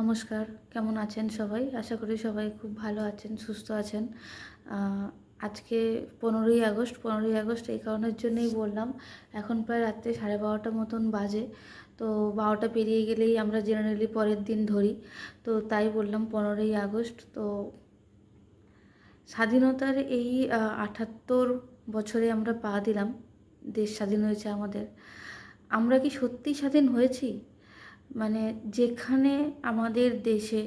নমস্কার, কেমন আছেন সবাই? আশা করি সবাই খুব ভালো আছেন, সুস্থ আছেন। আজকে পনেরোই আগস্ট পনেরোই আগস্ট এই কারণের জন্যই বললাম, এখন প্রায় রাত্রে সাড়ে বারোটা মতন বাজে। তো বারোটা পেরিয়ে গেলেই আমরা জেনারেলি পরের দিন ধরি। তো তাই বললাম পনেরোই আগস্ট, তো স্বাধীনতার এই আটাত্তর বছরে আমরা পা দিলাম, দেশ স্বাধীন হয়েছে আমাদের। আমরা কি সত্যি স্বাধীন হয়েছি? মানে যেখানে আমাদের দেশে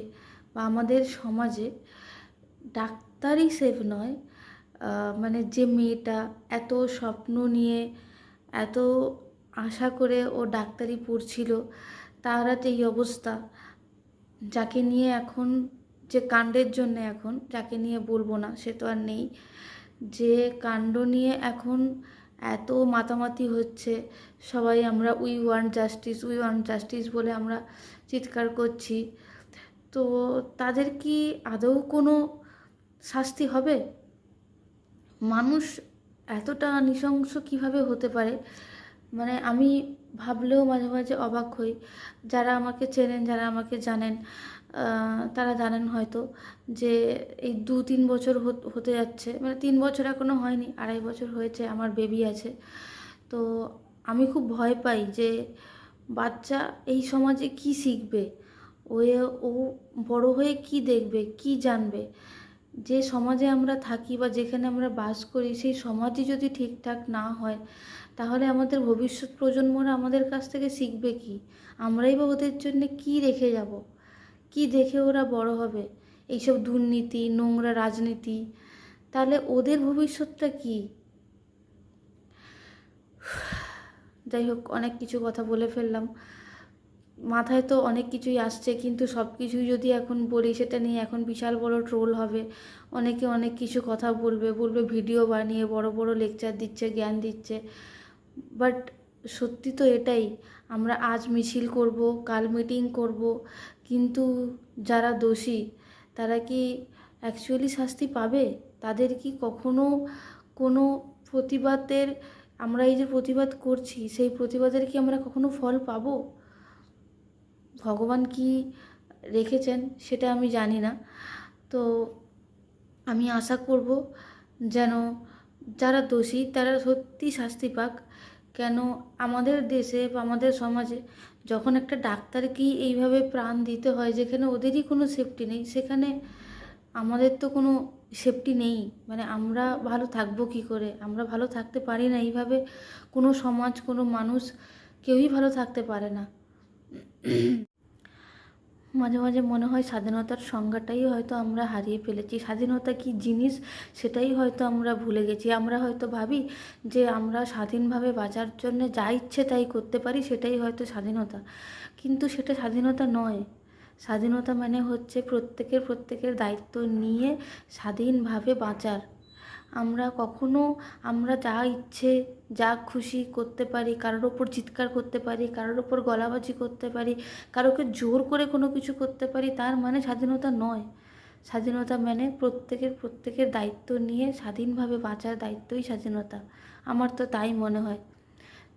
বা আমাদের সমাজে ডাক্তারই সেফ নয় মানে যে মেয়েটা এত স্বপ্ন নিয়ে এত আশা করে ও ডাক্তারি পড়ছিল, তার এই অবস্থা, যাকে নিয়ে এখন যে কাণ্ডের জন্য এখন, যাকে নিয়ে বলব না, সে তো আর নেই, যে কাণ্ড নিয়ে এখন এত মাতামাতি হচ্ছে। সবাই আমরা we want justice we want justice বলে আমরা চিৎকার করছি। তো তাদের কি আদৌ কোনো শাস্তি হবে? মানুষ এতটা নৃশংস কীভাবে হতে পারে? মানে আমি ভাবলেও মাঝে মাঝে অবাক হই। যারা আমাকে চেনেন, যারা আমাকে জানেন তারা জানেন হয়তো যে এই দু তিন বছর হতে যাচ্ছে। মানে তিন বছর এখনও হয়নি, আড়াই বছর হয়েছে, আমার বেবি আছে। তো আমি খুব ভয় পাই যে বাচ্চা এই সমাজে কি শিখবে? ও ও বড় হয়ে কি দেখবে, কি জানবে? যে সমাজে আমরা থাকি বা যেখানে আমরা বাস করি, সেই সমাজই যদি ঠিকঠাক না হয়, তাহলে আমাদের ভবিষ্যৎ প্রজন্মরা আমাদের কাছ থেকে শিখবে কি? আমরাই বা ওদের জন্য কি রেখে যাব? কি দেখে ওরা বড় হবে? এইসব দুর্নীতি, নোংরা রাজনীতি, তাহলে ওদের ভবিষ্যৎটা কি? যাই হোক, অনেক কিছু কথা বলে ফেললাম। মাথায় তো অনেক কিছুই আসছে, কিন্তু সব কিছুই যদি এখন বলি, সেটা নিয়ে এখন বিশাল বড় ট্রোল হবে। অনেকে অনেক কিছু কথা বলবে বলবে ভিডিও বানিয়ে বড় বড় লেকচার দিচ্ছে, জ্ঞান দিচ্ছে। বাট সত্যি তো এটাই, আমরা আজ মিছিল করব, কাল মিটিং করব, কিন্তু যারা দোষী, তারা কি অ্যাকচুয়ালি শাস্তি পাবে? তাদের কি কখনো কোনো প্রতিবাদের, আমরা এই যে প্রতিবাদ করছি, সেই প্রতিবাদের কি আমরা কখনো ফল পাবো? ভগবান কি রেখেছেন সেটা আমি জানি না। তো আমি আশা করব যেন যারা দোষী, তারা সত্যি শাস্তি পাক। কেন আমাদের দেশে বা আমাদের সমাজে যখন একটা ডাক্তারকেই এইভাবে প্রাণ দিতে হয়, যেখানে ওদেরই কোনো সেফটি নেই, সেখানে আমাদের তো কোনো সেফটি নেই। মানে আমরা ভালো থাকব কি করে? আমরা ভালো থাকতে পারি না এইভাবে কোনো সমাজ, কোনো মানুষ কেউই ভালো থাকতে পারে না। মাঝে মাঝে মনে হয় স্বাধীনতার সংজ্ঞাটাই হয়তো আমরা হারিয়ে ফেলেছি। স্বাধীনতা কি জিনিস? সেটাই হয়তো আমরা ভুলে গেছি। আমরা হয়তো ভাবি যে আমরা স্বাধীনভাবে বাঁচার জন্য যা ইচ্ছে তাই করতে পারি, সেটাই হয়তো স্বাধীনতা। কিন্তু সেটা স্বাধীনতা নয়। স্বাধীনতা মানে হচ্ছে প্রত্যেকের প্রত্যেকের দায়িত্ব নিয়ে স্বাধীনভাবে বাঁচার। আমরা কখনো আমরা যা ইচ্ছে, যা খুশি করতে পারি, কারোর ওপর চিৎকার করতে পারি, কারোর ওপর গলাবাজি করতে পারি, কারোকে জোর করে কোনো কিছু করতে পারি, তার মানে স্বাধীনতা নয়। স্বাধীনতা মানে প্রত্যেকের প্রত্যেকের দায়িত্ব নিয়ে স্বাধীনভাবে বাঁচার দায়িত্বই স্বাধীনতা। আমার তো তাই মনে হয়।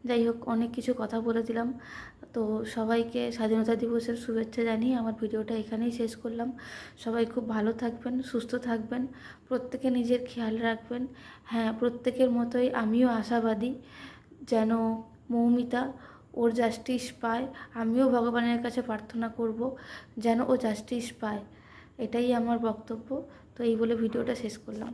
যাই হোক, অনেক কিছু কথা বলে দিলাম। তো সবাইকে স্বাধীনতা দিবসের শুভেচ্ছা জানিয়ে আমার ভিডিওটা এখানেই শেষ করলাম। সবাই খুব ভালো থাকবেন, সুস্থ থাকবেন, প্রত্যেকে নিজের খেয়াল রাখবেন। হ্যাঁ প্রত্যেকের মতোই আমিও আশাবাদী যেন মৌমিতা ওর জাস্টিস পায়। আমিও ভগবানের কাছে প্রার্থনা করব যেন ও জাস্টিস পায়। এটাই আমার বক্তব্য। তো এই বলে ভিডিওটা শেষ করলাম।